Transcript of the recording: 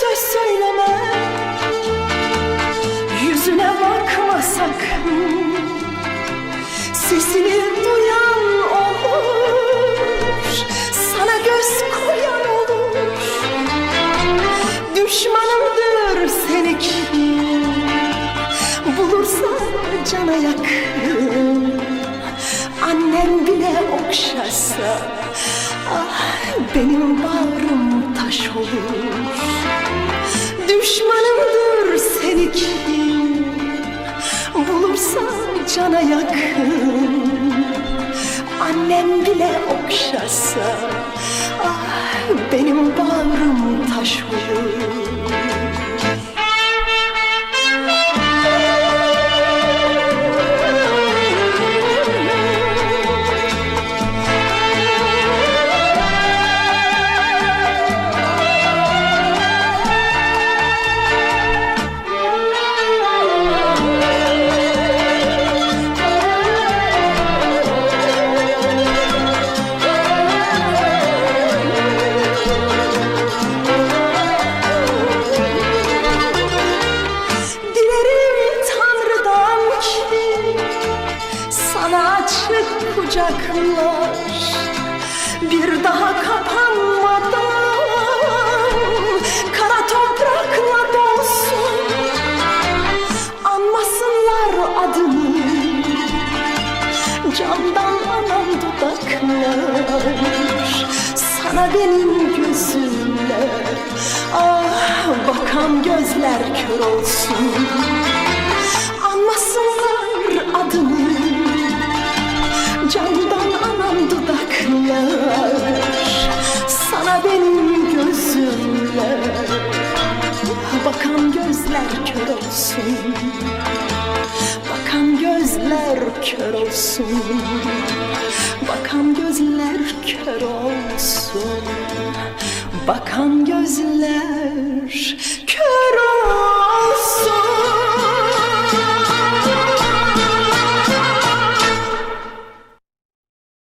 Söz söyleme. Yüzüne bakma sakın Sesini duyan olur. Sana göz koyan olur. Düşmanımdır seni kim Bulursa cana yakın. Annem bile okşasa Ah benim bağrım taş olur Düşmanımdır seni kim? Bulursa cana yakın. Annem bile okşasa Ah benim bağrım taş olur açık kucaklar bir daha kapanmadan kara toprakla dolsun. Anmasınlar adımı camdan alan dudaklar. Sana benim gözümle. Ah bakan gözler kör olsun Bakan gözler kör olsun. Bakan gözler kör olsun. Bakan gözler kör olsun. Bakan gözler kör